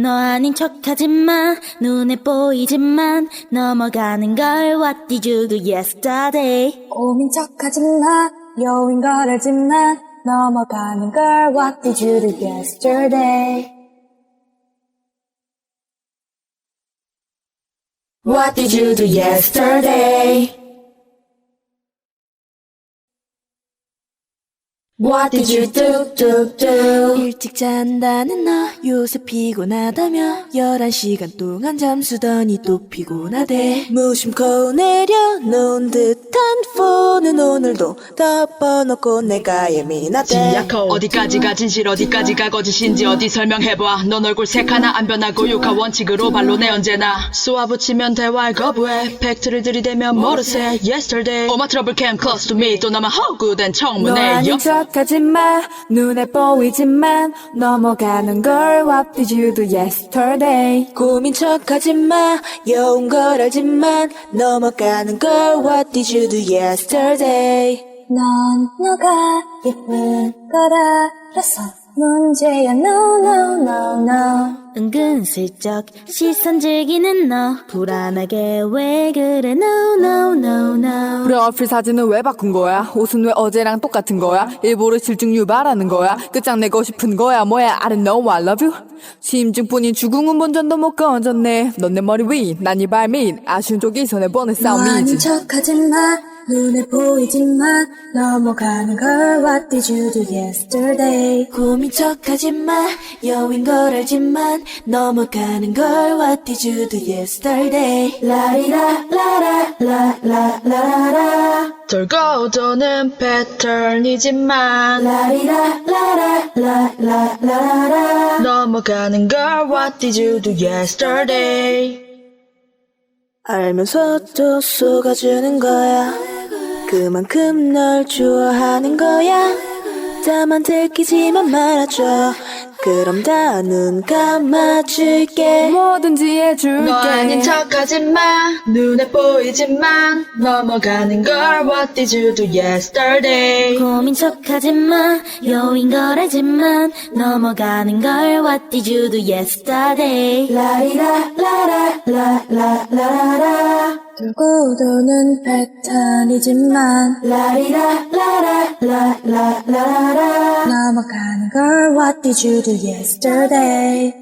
너 아닌 척하지만 눈에 보이지만 넘어가는 걸 What did you do yesterday 고민 척하지 마, 여인 걸 알지만 넘어가는 걸 What did you do yesterday? What did you do yesterday What did you do do do? 일찍 잔다는 너 요새 피곤하다며 11시간 동안 잠수더니 또 피곤하대. 무심코 내려놓은 듯한 폰은 오늘도 덮어놓고 내가 예민하대. 지약호 어디까지가 진실 어디까지가 거짓인지 어디 설명해봐. 넌 얼굴 색 하나 안 변하고 육하 원칙으로 반론해 언제나. 쏘아붙이면 대화할 거부해 팩트를 들이대면 모르세 Yesterday. All my trouble came close to me. 또 나만 허구된 너 청문회. 아닌 척하지 마, 눈에 보이지만 넘어가는 걸 What did you do yesterday? 고민 척하지 마. 여운 걸 알지만 넘어가는 걸 What did you do yesterday 넌 너가 예쁜 걸 알아서 문제야 no no no no 은근슬쩍 시선 즐기는 너 불안하게 왜 그래 No no no no 프로필 사진은 왜 바꾼 거야? 옷은 왜 어제랑 똑같은 거야? 일부러 실증 유발하는 거야? 끝장내고 싶은 거야? 뭐야? I don't know, I love you. 심증뿐인 주궁은 본전도 못 건졌네. 넌 내 머리 위, 난네 발밑. 아쉬운 쪽이 손에 보는 너 아닌 싸움이지. 척하지 마, 눈에 보이지만 넘어가는 걸 What did you do yesterday? 고민 척하지 마. 여인 걸 알지만 넘어가는 걸 What did you do yesterday? 라리라 라라 라라 라라라 돌고 도는 패턴이지만 라리라 라라 라 라 라라라. 넘어가는 걸 What did you do yesterday? 알면서도 속아주는 거야 그만큼 널 좋아하는 거야. 다만 들키지만 말아줘. 그럼 다 눈 감아줄게. 뭐든지 해줄게. 너 아닌 척하지 마. 눈에 보이지만 넘어가는 걸 What did you do yesterday? 고민 척하지 마. 여인 걸 알지만 넘어가는 걸 What did you do yesterday? 라리라 라라 라라 라라 라 돌고 도는 패턴이지만 라리라 라라 라 라 라라라 넘어가는 걸 What did you do yesterday?